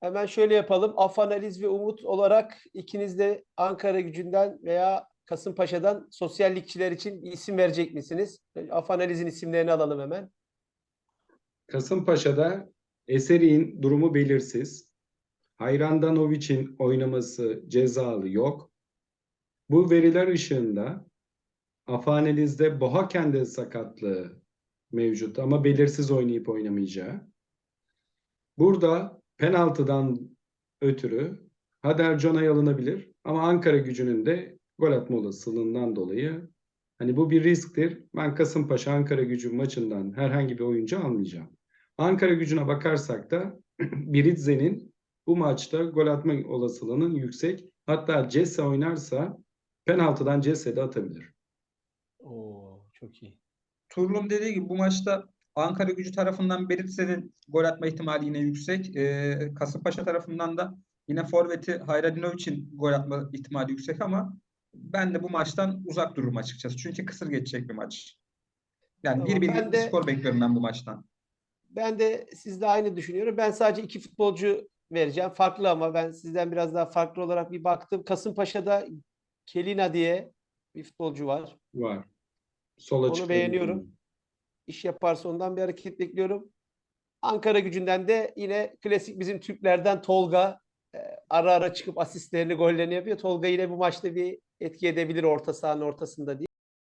Hemen şöyle yapalım. Afanaliz ve Umut olarak ikiniz de Ankara gücünden veya Kasımpaşa'dan sosyallikçiler için bir isim verecek misiniz? Afanaliz'in isimlerini alalım hemen. Kasımpaşa'da Eseri'nin durumu belirsiz. Hayrandanovic'in oynaması cezalı yok. Bu veriler ışığında Afaneliz'de Bohaken'de sakatlığı mevcut ama belirsiz oynayıp oynamayacağı. Burada penaltıdan ötürü Hader Canay alınabilir ama Ankara gücünün de gol atma olasılığından dolayı hani bu bir risktir. Ben Kasımpaşa Ankara gücü maçından herhangi bir oyuncu almayacağım. Ankara gücüne bakarsak da Biritze'nin bu maçta gol atma olasılığının yüksek. Hatta Cesse oynarsa penaltıdan Cesse de atabilir. Oo, çok iyi. Turlum dediği gibi bu maçta Ankara gücü tarafından Beritse'nin gol atma ihtimali yine yüksek. Ee, Kasımpaşa tarafından da yine forveti Hayradinoviç'in gol atma ihtimali yüksek ama ben de bu maçtan uzak dururum açıkçası. Çünkü kısır geçecek bir maç. Yani Tamam, 1-1 ben bir de- skor bekliyorum ben bu maçtan. Ben de sizle aynı düşünüyorum. Ben sadece iki futbolcu vereceğim. Farklı ama ben sizden biraz daha farklı olarak bir baktım. Kasımpaşa'da Kelina diye bir futbolcu var. Var. Sola Onu beğeniyorum. İş yaparsa ondan bir hareket bekliyorum. Ankara gücünden de yine klasik bizim Türklerden Tolga e, ara ara çıkıp asistlerini gollerini yapıyor. Tolga yine bu maçta bir etki edebilir orta sahanın ortasında diye.